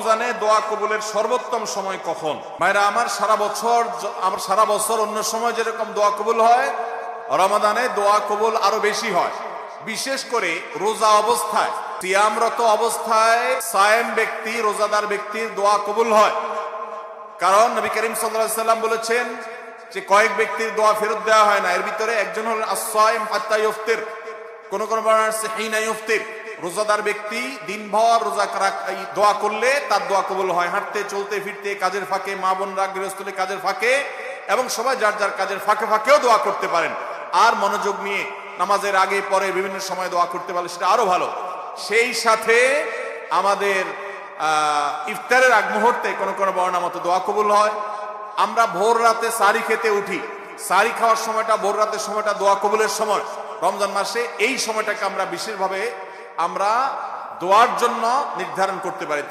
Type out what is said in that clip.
রমজানে দোয়া কবুলের সর্বোত্তম সময় কখন? ভাইরা আমার সারা বছর আমার সারা বছর অন্য সময় যেরকম দোয়া কবুল হয়, রমাদানে দোয়া কবুল আরও বেশি হয়। বিশেষ করে রোজা অবস্থায়, সিয়ামরত অবস্থায় সায়েম ব্যক্তি, রোজাদার ব্যক্তির দোয়া কবুল হয়। কারণ নবী করিম সাল্লাম বলেছেন যে কয়েক ব্যক্তির দোয়া ফেরত দেওয়া হয় না। এর ভিতরে একজন হলেন আসসাইম হাত্তা ইফতির কোন কোন বর্ণনা হিনা ইফতির রোজাদার ব্যক্তি দিনভর রোজা দোয়া করলে তার দোয়া কবুল হয়। হাঁটতে, চলতে, ফিরতে, কাজের ফাঁকে, মা বোনরা গৃহস্থলে কাজের ফাঁকে এবং সবাই যার যার কাজের ফাঁকে ফাঁকেও দোয়া করতে পারেন। আর মনোযোগ নিয়ে নামাজের আগে, পরে বিভিন্ন সময় দোয়া করতে পারলে সেটা আরও ভালো। সেই সাথে আমাদের ইফতারের আগ মুহূর্তে কোনো কোনো বর্ণা মতো দোয়া কবুল হয়। আমরা ভোর রাতে সারি খেতে উঠি। সারি খাওয়ার সময়টা, ভোর রাতের সময়টা দোয়া কবুলের সময়। রমজান মাসে এই সময়টাকে আমরা বিশেষভাবে আমরা দোয়ার জন্য নির্ধারণ করতে পারি।